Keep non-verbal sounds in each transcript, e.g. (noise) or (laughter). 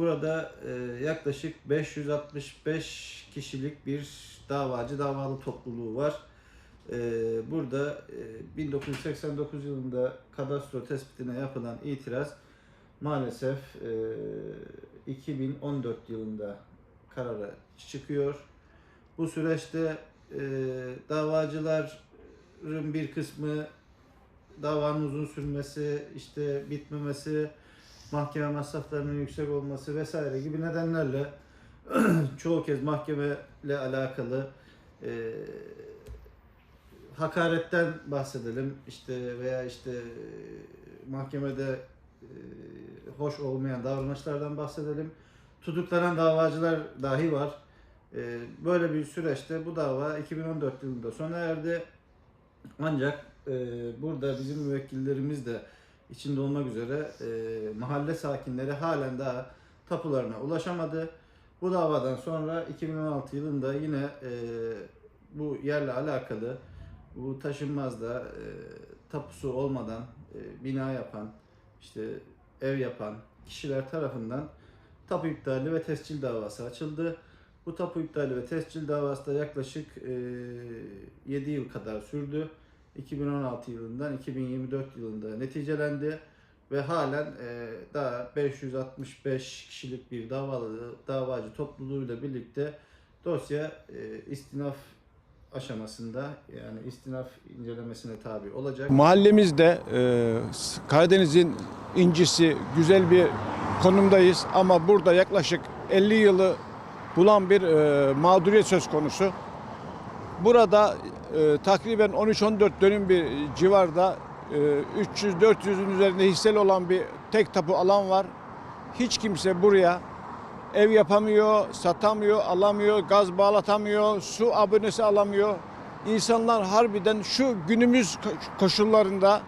Burada e, yaklaşık 565 kişilik bir davacı davalı topluluğu var. E, burada e, 1989 yılında kadastro tespitine yapılan itiraz maalesef e, 2014 yılında karara çıkıyor. Bu süreçte e, davacıların bir kısmı davanın uzun sürmesi, işte bitmemesi, mahkeme masraflarının yüksek olması vesaire gibi nedenlerle (clears throat) çoğu kez mahkemeyle alakalı e, hakaretten bahsedelim işte veya işte e, mahkemede e, hoş olmayan davranışlardan bahsedelim. Tutuklanan davacılar dahi var. E, böyle bir süreçte bu dava 2014 yılında sona erdi. Ancak e, burada bizim müvekkillerimiz de içinde olmak üzere e, mahalle sakinleri halen daha tapularına ulaşamadı. Bu davadan sonra 2016 yılında yine e, bu yerle alakalı bu taşınmazda e, tapusu olmadan e, bina yapan, işte ev yapan kişiler tarafından tapu iptali ve tescil davası açıldı. Bu tapu iptali ve tescil davası da yaklaşık e, 7 yıl kadar sürdü. 2016 yılından 2024 yılında neticelendi ve halen e, daha 565 kişilik bir davalı davacı topluluğuyla birlikte dosya e, istinaf aşamasında yani istinaf incelemesine tabi olacak. Mahallemizde e, Karadeniz'in incisi güzel bir konumdayız ama burada yaklaşık 50 yılı bulan bir mağduriyet söz konusu. Burada e, takriben 13-14 dönüm bir civarda e, 300-400'ün üzerinde hisseli olan bir tek tapu alan var. Hiç kimse buraya ev yapamıyor, satamıyor, alamıyor, gaz bağlatamıyor, su abonesi alamıyor. İnsanlar harbiden şu günümüz ko- koşullarında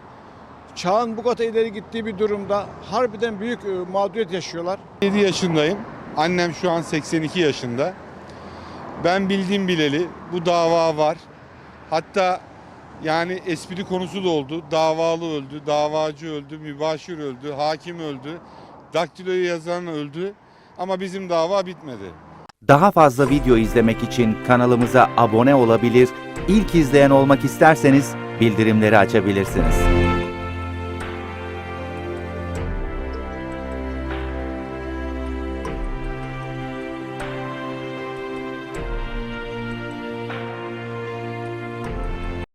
çağın bu kadar ileri gittiği bir durumda harbiden büyük e, mağduriyet yaşıyorlar. 7 yaşındayım. Annem şu an 82 yaşında. Ben bildiğim bileli bu dava var. Hatta yani espri konusu da oldu. Davalı öldü, davacı öldü, mübaşir öldü, hakim öldü, daktiloyu yazan öldü. Ama bizim dava bitmedi. Daha fazla video izlemek için kanalımıza abone olabilir, ilk izleyen olmak isterseniz bildirimleri açabilirsiniz.